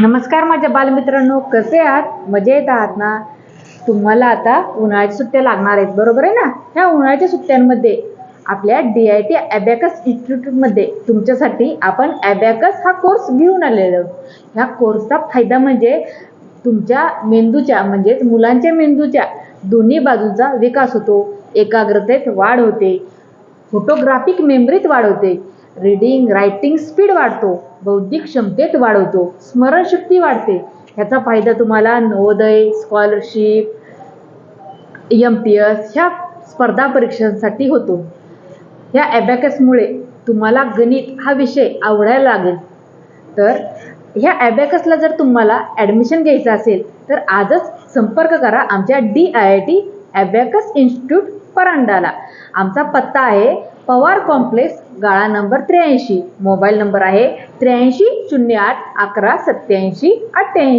नमस्कार माझ्या बालमित्रांनो कसे आहात? मजेत आहात ना? तुम्हाला आता उन्हाळ्याच्या सुट्ट्या लागणार आहेत बरोबर आहे ना? ह्या उन्हाळ्याच्या सुट्ट्यांमध्ये आपल्या डी आय टी ॲबॅकस इन्स्टिट्यूटमध्ये तुमच्यासाठी आपण ॲबॅकस हा कोर्स घेऊन आलेलो आहोत. ह्या कोर्सचा फायदा म्हणजे तुमच्या मेंदूच्या म्हणजेच मुलांच्या मेंदूच्या दोन्ही बाजूंचा विकास होतो. एकाग्रतेत वाढ होते. फोटोग्राफिक मेमरीत वाढ होते. रीडिंग रायटिंग स्पीड वाढतो. बौद्धिक क्षमतेत वाढवतो. स्मरणशक्ती वाढते. ह्याचा फायदा तुम्हाला Navodaya scholarship M P S ह्या स्पर्धा परीक्षांसाठी होतो. ह्या ॲबॅकसमुळे तुम्हाला गणित हा विषय आवडायला लागेल. तर ह्या ॲबॅकसला जर तुम्हाला ॲडमिशन घ्यायचं असेल तर आजच संपर्क करा आमच्या D I I T abacus institute परांडाला. आमचा पत्ता आहे पवार कॉम्प्लेक्स गाळा नंबर त्र्याऐंशी. मोबाईल नंबर आहे त्र्याऐंशी शून्य आठ अकरा सत्याऐंशी अठ्ठ्याऐंशी.